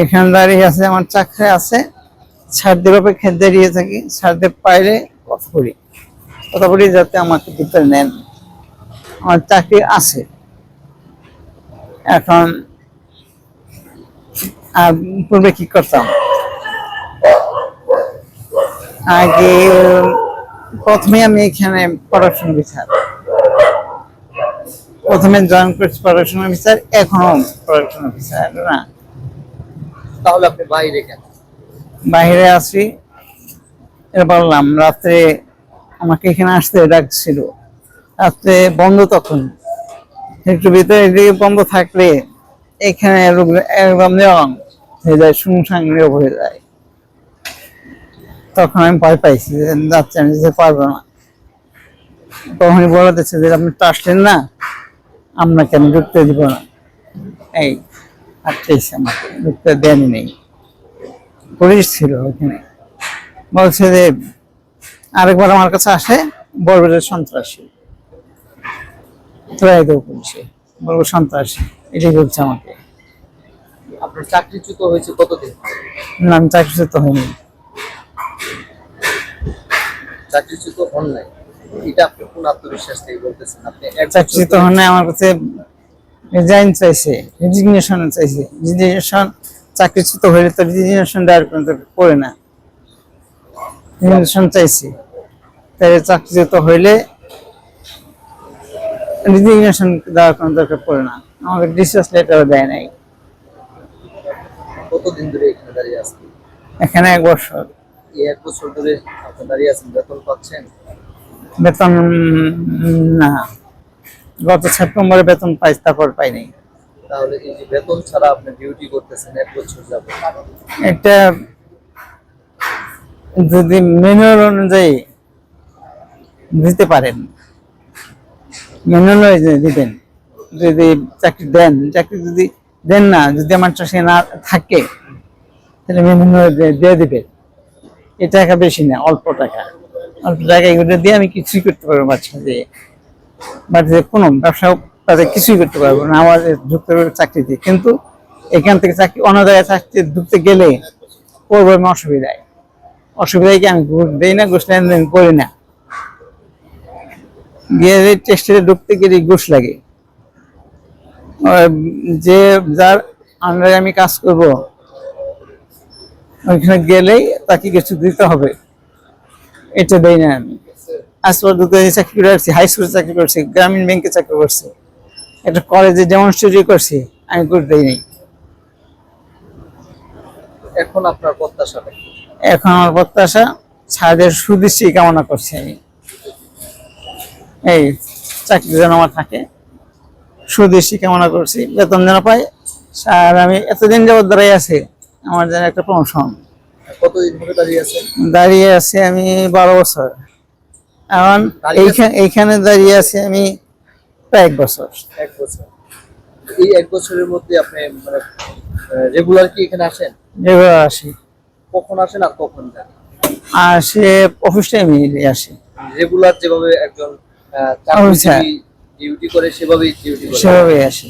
এখানে দাঁড়িয়ে আছে, আমার চাকরি আছে। স্যারদের অপেক্ষা দাঁড়িয়ে থাকি স্যারদের পাইলে কথা বলি। কথা বলি যাতে আমাকে ভিতরে নেন। আমার চাকরি আছে। এখন আর পূর্বে কি করতাম? আগে প্রথমে আমি এখানে পড়াশোনা বিচার প্রথমে জয়েন করছি পড়াশোনা বিচার এখনও পড়াশোনা বিচার না? তাহলে আপনি বাইরে কেন? বাইরে আছি। এটা বললাম, রাত্রে আমাকে এখানে আসতে ডাকছিল। রাত্রে বন্ধ তখন। একটু ভিতরে এদিকে বন্ধ থাকলে এখানে একদম নিয়ম হয়ে যায় শুনশান নীরব হয়ে যায়। তখন আমি ভয় পাইছি যে যাচ্ছে আমি যেতে পারব না। তখনই বলে দিচ্ছে যে আপনি তো আসলেন না আপনাকে আমি ঢুকতে দিব না? এই। আটকেছে আমাকে ঢুকতে দেয়নি নেই। পুলিশ ছিল ওখানে বলছে যে আরেকবার আমার কাছে আসে বর্বরের সন্ত্রাসী। দেবো পুলিশে বলব সন্ত্রাসী। এটাই বলছে আমাকে। আপনার চাকরিচ্যুত হয়েছে কতদিন? না, আমি চাকরিচ্যুত হয়নি চাকরিচ্যুত হন নাই। এটা আপনি কোন আত্মবিশ্বাস থেকে বলতেছেন? আপনি চাকরিচ্যুত হনে আমার কাছে রিজাইন চাইছে রেজিগনেশন চাইছে। রেজিগনেশন চাকরিচ্যুত হলে তো রেজিগনেশন দরকার পড়ে না। রেজিগনেশন চাইছি। তাই চাকরিচ্যুত হইলে রেজিগনেশন দেওয়ার কোনো দরকার পড়ে না। আমাকে ডিসচার্জ লেটারও দেয় নাই। কতদিন ধরে এখানে দাঁড়িয়ে আছেন? এখানে এক বছর। এক বছর ধরে আপনি দাঁড়িয়ে আছেন বেতন পাচ্ছেন? বেতন না। গত সেপ্টেম্বরে বেতন পাই তারপর পাইনি। তাহলে এই যে বেতন ছাড়া আপনি ডিউটি করতেছেন এক বছর যাবে একটা যদি অনুযায়ী দিতে পারেন। অনুযায়ী দিবেন। যদি চাকরি দেন চাকরি যদি দেন না যদি আমার চাকরি না থাকে তাহলে ম্যানুয়াল দিয়ে দিবে এই টাকা বেশি না অল্প টাকা। অল্প টাকা এগুলো দিয়ে আমি কিছুই করতে পারব বাচ্চা দিয়ে বাড়িতে কোনো ব্যবসা তাদের কিছুই করতে পারব না। আমার ঢুকতে পারবে চাকরিতে কিন্তু এখান থেকে চাকরি অন্য জায়গায় চাকরি ঢুকতে গেলে প্রবলেম অসুবিধায় অসুবিধায় কি আমি ঘুষ দিই না, ঘুষ লেনদেন করি না। গিয়ে টেস্টে ঢুকতে গেলে ঘুষ লাগে। যে যার আন্ডারে আমি কাজ করব, ওইখানে গেলেই তাকে কিছু দিতে হবে। এটা দেই না আমি। আজ পর্যন্ত চাকরি করে আসছি হাই স্কুলে চাকরি করছি গ্রামীণ ব্যাংকে চাকরি করছি একটা কলেজে ডেমনস্ট্রেটরি করছি আমি করে দেই নাই। এখন আপনার প্রত্যাশাটা এখন আমার প্রত্যাশা ছাদের সুদৃষ্টি কামনা করছি আমি। এই চাকরি যেন আমার থাকে সুদৃষ্টি কামনা করছি বেতন যেন পাই আর আমি এতদিন যাবত দাঁড়িয়ে আছি আমার যেন একটা প্রমোশন কতদিন ধরে দাঁড়িয়ে আছে দাঁড়িয়ে আছি আমি বারো বছর। এখন এইখানে দাঁড়িয়ে আছি আমি প্রায় এক বছর। এক বছর। এই এক বছরের মধ্যে আপনি মানে রেগুলার কি এখানে আসেন? এবার আসি। কখন আসেন আর কখন যান? আর সে অফিস টাইমে আসি। রেগুলার যেভাবে একজন। ডিউটি করে সেভাবেই ডিউটি করে। সেভাবে আসি।